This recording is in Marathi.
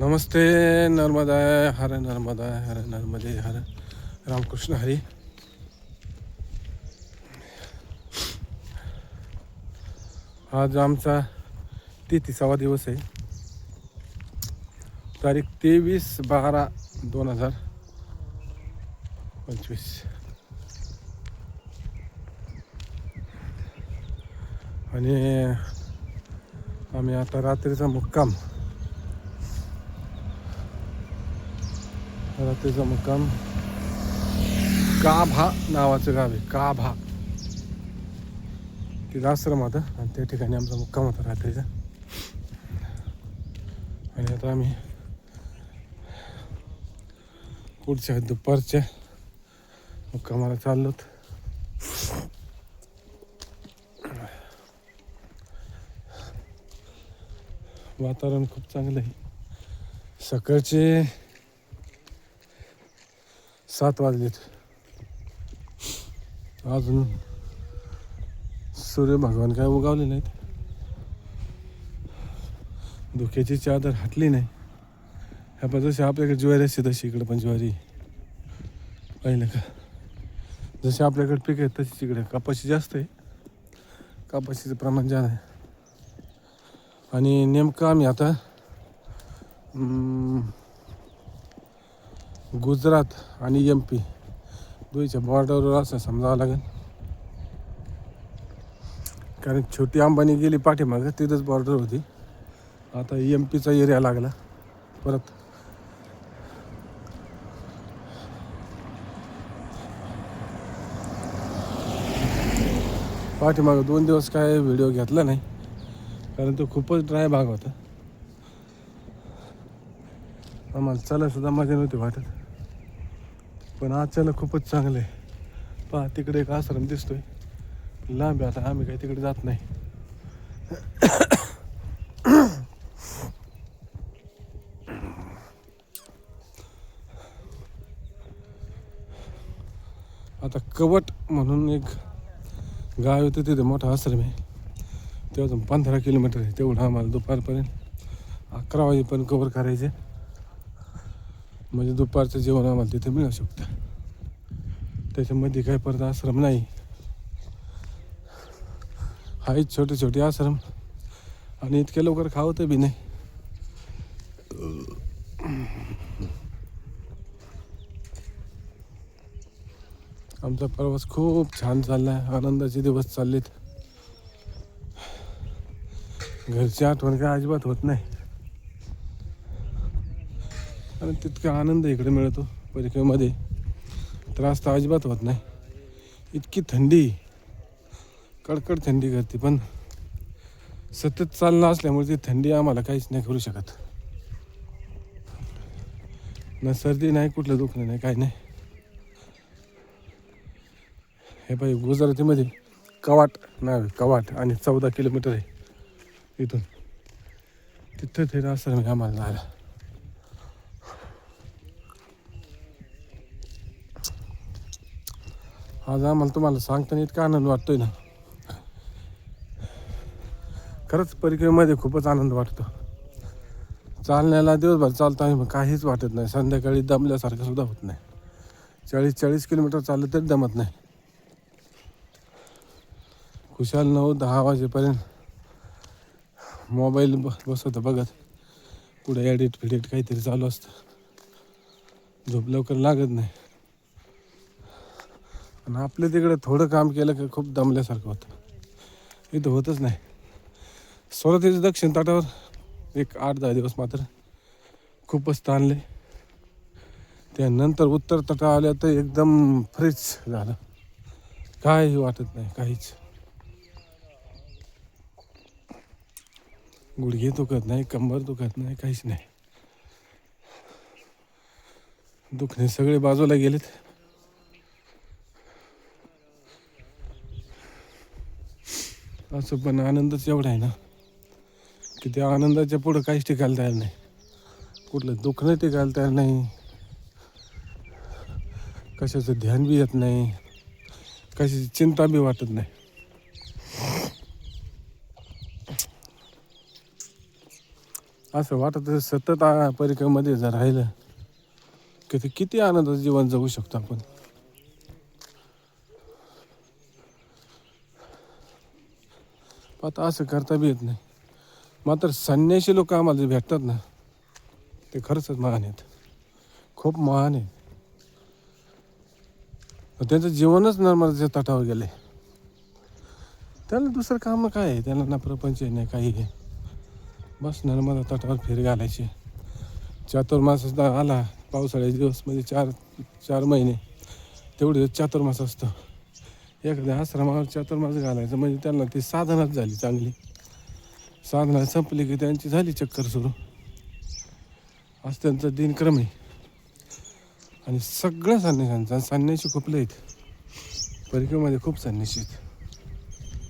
नमस्ते नर्मदाय हर नर्मदा हर नर्मदे हर रामकृष्ण हरी। आज आमचा तेहतीसावा दिवस आहे. तारीख तेवीस बारा दोन हजार पंचवीस. आणि आम्ही आता रात्रीचा मुक्काम रात्रीचा मुक्काम काभा नावाचं गाव आहे काभा. तिथं आश्रम होता आणि त्या ठिकाणी आमचा मुक्काम होता रात्रीचा. आणि आता आम्ही पुढच्या दुपारच्या मुक्कामाला चाललोत वातावरण खूप चांगलं आहे. सकाळचे सात वाजलेत. अजून सूर्य भगवान काय उगावले नाहीत. धुक्याची चादर हटली नाही. ह्या पण जशी आपल्याकडे ज्वारी असते तशी इकडे पण ज्वारी. पाहिलं का? जशी आपल्याकडे पीक आहे तशी तिकडे कपाशी जास्त आहे. कापाशीचं प्रमाण जास्त आहे. आणि नेमकं आम्ही आता गुजरात आणि एम पी दोईच्या बॉर्डरवर असं समजावं लागेल. कारण छोटी अंबानी गेली पाठीमागं तिथंच बॉर्डर होती. आता एम पीचा एरिया लागला. परत पाठीमागं दोन दिवस काय व्हिडिओ घेतला नाही. कारण तो खूपच ड्राय भाग होता. आम्हाला चला सुद्धा मजा नव्हती वाटत. पण आजच्याला खूपच चांगलं. आहे पहा तिकडे एक आश्रम दिसतोय. लांब आहे आता आम्ही काही तिकडे जात नाही. आता कवट म्हणून एक गाव होतं तिथे मोठा आश्रम आहे. ते अजून पंधरा किलोमीटर आहे तेवढं आम्हाला दुपारपर्यंत अकरा वाजेपर्यंत कवर करायचे म्हणजे दुपारचं जेवण आम्हाला तिथे मिळू शकतं. त्याच्यामध्ये काही परत आश्रम नाही. आहेत छोटे छोटे आश्रम. आणि इतक्या लवकर खावतं बी नाही. आमचा प्रवास खूप छान चालला आहे आनंदाचे दिवस चाललेत. घरची आठवण काय अजिबात होत नाही. आणि तितका आनंद इकडे मिळतो परिक्रमेमध्ये. त्रास तर अजिबात होत नाही. इतकी थंडी. कडकड थंडी करते पण सतत चालणं असल्यामुळे ती थंडी आम्हाला काहीच नाही करू शकत. ना सर्दी नाही कुठलं दुखणं नाही काही नाही. हे पाहिजे गुजरातीमध्ये कवाट नाव आहे कवाट आणि चौदा किलोमीटर आहे इथून. तिथं ते रास्ता आम्हाला झाला. आज आम्हाला तुम्हाला सांगताना इतका आनंद वाटतोय ना. खरंच परिक्रमेमध्ये खूपच आनंद वाटतो. चालण्याला दिवसभर चालतो आम्ही मग काहीच वाटत नाही. संध्याकाळी दमल्यासारखं सुद्धा होत नाही. चाळीस चाळीस किलोमीटर चाललं तरी दमत नाही. खुशाल नऊ दहा वाजेपर्यंत मोबाईल ब बसवतं बघत. पुढे एडिट फिडिट काहीतरी चालू असतं. झोप लवकर लागत नाही. आणि आपल्या तिकडे थोडं काम केलं की खूप दमल्यासारखं होतं. इथं होतच नाही. सोलातीच्या दक्षिण ताटावर एक आठ दहा दिवस मात्र खूपच ताणले. त्यानंतर उत्तर तटा आल्या तर एकदम फ्रेश झालं. काही वाटत नाही काहीच. गुडघे दुखत नाही कंबर दुखत नाही काहीच नाही. दुखणे सगळे बाजूला गेलेत. असं पण आनंदच एवढा आहे ना की त्या आनंदाच्या पुढं काहीच टिकायला तयार नाही. कुठलं दुखणं टिकायला तयार नाही. कशाचं ध्यान बी येत नाही. कशाची चिंता बी वाटत नाही. असं वाटत सतत परिक्रमध्ये जर राहिलं की ते किती आनंदाचं जीवन जगू शकतो आपण. आता असं करता बी येत नाही. मात्र संन्याशी लोक आम्हाला जे भेटतात ना ते खरंच महान आहेत. खूप महान आहेत. त्यांचं जीवनच नर्मदाच्या तटावर गेले त्याला दुसरं काम काय आहे? त्याला ना प्रपंच आहे, नाही काही आहे. बस नर्मदा तटावर फिर घालायची. चातुर्मास आला पावसाळ्याचे दिवस म्हणजे चार चार महिने. तेवढे चातुर्मास असतं. एखाद्या आश्रमावरच्या तर माझं घालायचं. म्हणजे त्यांना ती साधनाच झाली चांगली. साधना संपली की त्यांची झाली चक्कर सुरू. असं त्यांचा दिनक्रम आहे. आणि सगळ्या संन्याशांचा संन्याशी खूप लईत परिक्रमेमध्ये खूप संन्याशी आहेत.